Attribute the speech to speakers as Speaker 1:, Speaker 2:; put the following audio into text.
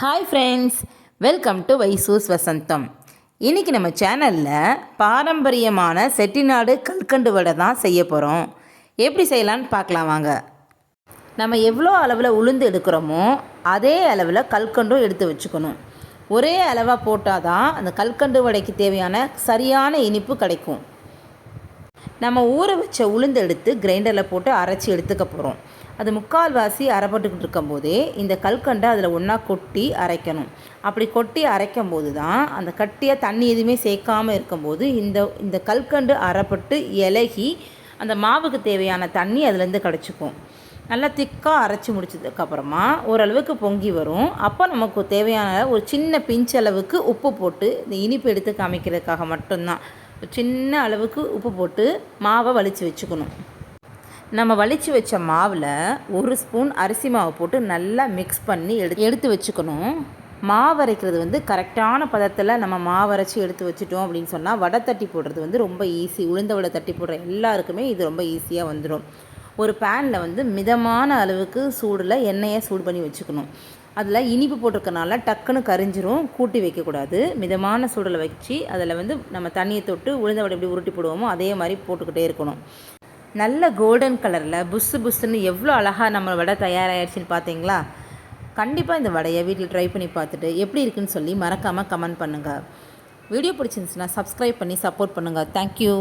Speaker 1: Hi friends welcome to Vaishu's Vasantham இன்றைக்கி நம்ம சேனலில் பாரம்பரியமான செட்டிநாடு கல்கண்டு வடை தான் செய்ய போகிறோம் எப்படி செய்யலான்னு பார்க்கலாம் வாங்க. நம்ம எவ்வளோ அளவில் உளுந்து எடுக்கிறோமோ அதே அளவில் கல்கண்டும் எடுத்து வச்சுக்கணும். ஒரே அளவாக போட்டால் தான் அந்த கல்கண்டு வடைக்கு தேவையான சரியான இனிப்பு கிடைக்கும். நம்ம ஊற வச்ச உளுந்து எடுத்து கிரைண்டரில் போட்டு அரைச்சி எடுத்துக்க போகிறோம் அது முக்கால்வாசி அரைப்பட்டுக்கிட்டு இருக்கும்போதே இந்த கல்கண்டை அதில் ஒன்றா கொட்டி அரைக்கணும். அப்படி கொட்டி அரைக்கும் போது தான் அந்த கட்டியாக தண்ணி எதுவுமே சேர்க்காமல் இருக்கும்போது இந்த இந்த கல்கண்டு அரைப்பட்டு இலகி அந்த மாவுக்கு தேவையான தண்ணி அதுலேருந்து கிடச்சிக்கும். நல்லா திக்காக அரைச்சி முடிச்சதுக்கப்புறமா ஓரளவுக்கு பொங்கி வரும். அப்போ நமக்கு தேவையான ஒரு சின்ன பிஞ்சளவுக்கு உப்பு போட்டு இந்த இனிப்பு எடுத்து காமிக்கிறதுக்காக மட்டும்தான். சின்ன அளவுக்கு உப்பு போட்டு மாவை வலித்து வச்சுக்கணும். நம்ம வலித்து வச்ச மாவில் ஒரு ஸ்பூன் அரிசி மாவு போட்டு நல்லா மிக்ஸ் பண்ணி எடு எடுத்து வச்சுக்கணும். மாவு அரைக்கிறது வந்து கரெக்டான பதத்தில் நம்ம மாவு அரைச்சி எடுத்து வச்சுட்டோம் அப்படின்னு சொன்னால் வடை தட்டி போடுறது வந்து ரொம்ப ஈஸி உளுந்த வடை தட்டி போடுற எல்லாருக்குமே இது ரொம்ப ஈஸியாக வந்துடும் ஒரு பேனில் வந்து மிதமான அளவுக்கு சூடில் எண்ணெயை சூடு பண்ணி வச்சுக்கணும். அதில் இனிப்பு போட்டிருக்கனால டக்குன்னு கரிஞ்சிரும் கூட்டி வைக்கக்கூடாது. மிதமான சூடலை வச்சு அதில் வந்து நம்ம தண்ணியை தொட்டு உளுந்த வடை எப்படி உருட்டி போடுவோமோ அதே மாதிரி போட்டுக்கிட்டே இருக்கணும். நல்ல கோல்டன் கலரில் புஸ்ஸு புஸ்ஸுன்னு எவ்வளோ அழகாக நம்ம வடை தயாராகிடுச்சின்னு பார்த்தீங்களா? கண்டிப்பாக இந்த வடையை வீட்டில் ட்ரை பண்ணி பார்த்துட்டு எப்படி இருக்குன்னு சொல்லி மறக்காமல் கமெண்ட் பண்ணுங்கள் வீடியோ பிடிச்சிருந்துச்சுன்னா சப்ஸ்கிரைப் பண்ணி சப்போர்ட் பண்ணுங்கள் தேங்க்யூ